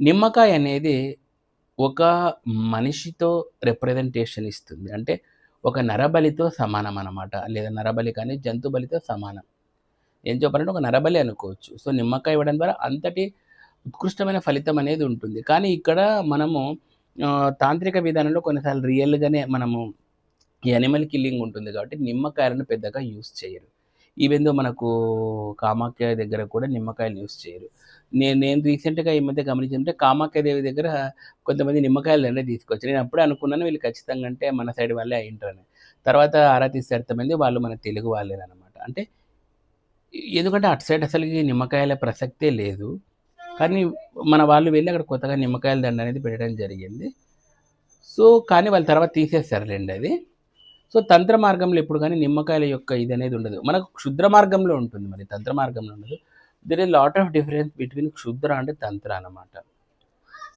నిమ్మకాయ అనేది ఒక మనిషితో రిప్రజెంటేషన్ ఇస్తుంది. అంటే ఒక నరబలితో సమానం అన్నమాట. లేదా నరబలి కానీ జంతు బలితో సమానం. ఏం చెప్పాలంటే ఒక నరబలి అనుకోవచ్చు. సో నిమ్మకాయ ఇవ్వడం ద్వారా అంతటి ఉత్కృష్టమైన ఫలితం అనేది ఉంటుంది. కానీ ఇక్కడ మనము తాంత్రిక విధానంలో కొన్నిసార్లు రియల్గానే మనము ఈ అనిమల్ కిల్లింగ్ ఉంటుంది కాబట్టి నిమ్మకాయలను పెద్దగా యూస్ చేయరు. ఈవెందో మనకు కామాఖ్య దగ్గర కూడా నిమ్మకాయలు యూస్ చేయరు. నేను నేను రీసెంట్గా ఈ మధ్య గమనించిందంటే కామాఖ్య దేవి దగ్గర కొంతమంది నిమ్మకాయలు అనేది తీసుకొచ్చి నేను అప్పుడే అనుకున్నాను వీళ్ళు ఖచ్చితంగా అంటే మన సైడ్ వాళ్ళే అయింటారని. తర్వాత ఆరా తీస్తే అర్థమైంది వాళ్ళు మన తెలుగు వాళ్ళేనమాట అంటే ఎందుకంటే అటు సైడ్ అసలు నిమ్మకాయల ప్రసక్తే లేదు. కానీ మన వాళ్ళు వెళ్ళి అక్కడ కొత్తగా నిమ్మకాయల దండ అనేది పెట్టడం జరిగింది. సో కానీ వాళ్ళ తర్వాత తీసేస్తారులేండి అది. సో తంత్ర మార్గంలో ఎప్పుడు కానీ నిమ్మకాయల యొక్క ఇది అనేది ఉండదు. మనకు క్షుద్ర మార్గంలో ఉంటుంది మరి తంత్ర మార్గంలో ఉండదు. There is lot of difference between క్షుద్ర అండ్ తంత్ర అన్నమాట.